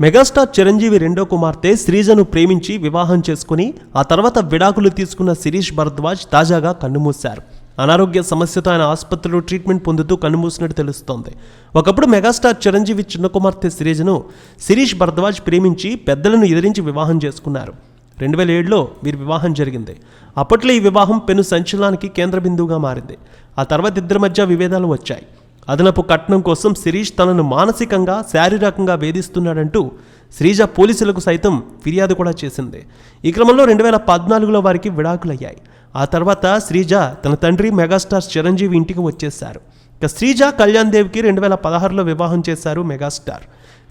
Megastar Chiranjeevi రెండో కుమార్తె శ్రీజను ప్రేమించి వివాహం చేసుకుని ఆ తర్వాత విడాకులు తీసుకున్న శిరీష్ భరద్వాజ్ తాజాగా కన్నుమూశారు. అనారోగ్య సమస్యతో ఆయన ఆసుపత్రిలో ట్రీట్మెంట్ పొందుతూ కన్నుమూసినట్టు తెలుస్తోంది. ఒకప్పుడు మెగాస్టార్ చిరంజీవి చిన్న కుమార్తె శ్రీజను శిరీష్ భరద్వాజ్ ప్రేమించి పెద్దలను ఎదిరించి వివాహం చేసుకున్నారు. రెండు వేల ఏడులో వీరి వివాహం జరిగింది. అప్పట్లో ఈ వివాహం పెను సంచలనానికి కేంద్ర బిందువుగా మారింది. ఆ తర్వాత ఇద్దరి మధ్య విభేదాలు వచ్చాయి. అదనపు కట్నం కోసం శిరీష్ తనను మానసికంగా శారీరకంగా వేధిస్తున్నాడంటూ శ్రీజ పోలీసులకు సైతం ఫిర్యాదు కూడా చేసింది. ఈ క్రమంలో రెండు వేల పద్నాలుగులో వారికి విడాకులయ్యాయి. ఆ తర్వాత శ్రీజ తన తండ్రి మెగాస్టార్ చిరంజీవి ఇంటికి వచ్చేశారు. ఇక శ్రీజ కళ్యాణ్ దేవ్కి రెండు వేల పదహారులో వివాహం చేశారు మెగాస్టార్.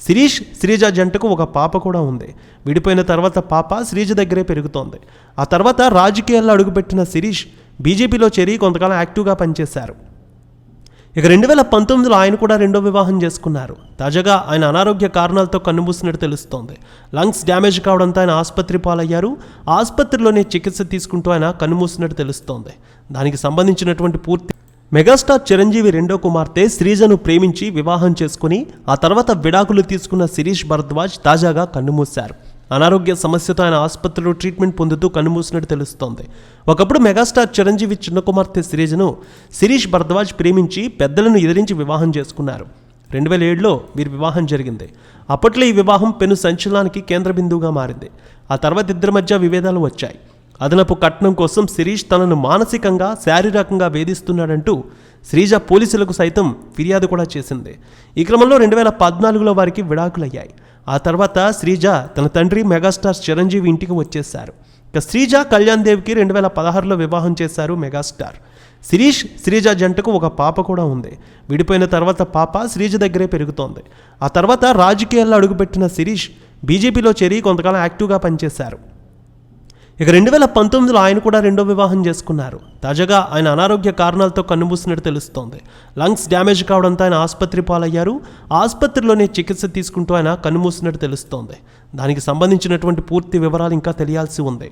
శిరీష్ శ్రీజ జంటకు ఒక పాప కూడా ఉంది. విడిపోయిన తర్వాత పాప శ్రీజ దగ్గరే పెరుగుతోంది. ఆ తర్వాత రాజకీయాల్లో అడుగుపెట్టిన శిరీష్ బీజేపీలో చేరి కొంతకాలం యాక్టివ్గా పనిచేశారు. ఇక రెండు వేల పంతొమ్మిదిలో ఆయన కూడా రెండో వివాహం చేసుకున్నారు. తాజాగా ఆయన అనారోగ్య కారణాలతో కన్నుమూసినట్టు తెలుస్తోంది. లంగ్స్ డ్యామేజ్ కావడంతో ఆయన ఆసుపత్రి పాలయ్యారు. ఆసుపత్రిలోనే చికిత్స తీసుకుంటూ ఆయన కన్నుమూసినట్టు తెలుస్తోంది. దానికి సంబంధించినటువంటి పూర్తి మెగాస్టార్ చిరంజీవి రెండో కుమార్తె శ్రీజను ప్రేమించి వివాహం చేసుకుని ఆ తర్వాత విడాకులు తీసుకున్న శిరీష్ భరద్వాజ్ తాజాగా కన్నుమూశారు. అనారోగ్య సమస్యతో ఆయన ఆసుపత్రిలో ట్రీట్మెంట్ పొందుతూ కన్నుమూసినట్టు తెలుస్తోంది. ఒకప్పుడు మెగాస్టార్ చిరంజీవి చిన్న కుమార్తె శ్రీజను శిరీష్ భరద్వాజ్ ప్రేమించి పెద్దలను ఎదిరించి వివాహం చేసుకున్నారు. రెండు వేల ఏడులో వీరి వివాహం జరిగింది. అప్పట్లో ఈ వివాహం పెను సంచలనానికి కేంద్ర బిందువుగా మారింది. ఆ తర్వాత ఇద్దరి మధ్య విభేదాలు వచ్చాయి. అదనపు కట్నం కోసం శిరీష్ తనను మానసికంగా శారీరకంగా వేధిస్తున్నాడంటూ శ్రీజ పోలీసులకు సైతం ఫిర్యాదు కూడా చేసింది. ఈ క్రమంలో రెండు వేల పద్నాలుగులో వారికి విడాకులయ్యాయి. ఆ తర్వాత శ్రీజ తన తండ్రి మెగాస్టార్ చిరంజీవి ఇంటికి వచ్చేశారు. ఇక శ్రీజ కళ్యాణ్ దేవ్కి రెండు వేల పదహారులో వివాహం చేశారు మెగాస్టార్. శిరీష్ శ్రీజ జంటకు ఒక పాప కూడా ఉంది. విడిపోయిన తర్వాత పాప శ్రీజ దగ్గరే పెరుగుతోంది. ఆ తర్వాత రాజకీయాల్లో అడుగుపెట్టిన శిరీష్ బీజేపీలో చేరి కొంతకాలం యాక్టివ్గా పనిచేశారు. ఇక రెండు వేల పంతొమ్మిదిలో ఆయన కూడా రెండో వివాహం చేసుకున్నారు. తాజాగా ఆయన అనారోగ్య కారణాలతో కన్నుమూసినట్టు తెలుస్తోంది. లంగ్స్ డ్యామేజ్ కావడంతో ఆయన ఆసుపత్రి పాలయ్యారు. ఆసుపత్రిలోనే చికిత్స తీసుకుంటూ ఆయన కన్నుమూసినట్టు తెలుస్తోంది. దానికి సంబంధించినటువంటి పూర్తి వివరాలు ఇంకా తెలియాల్సి ఉంది.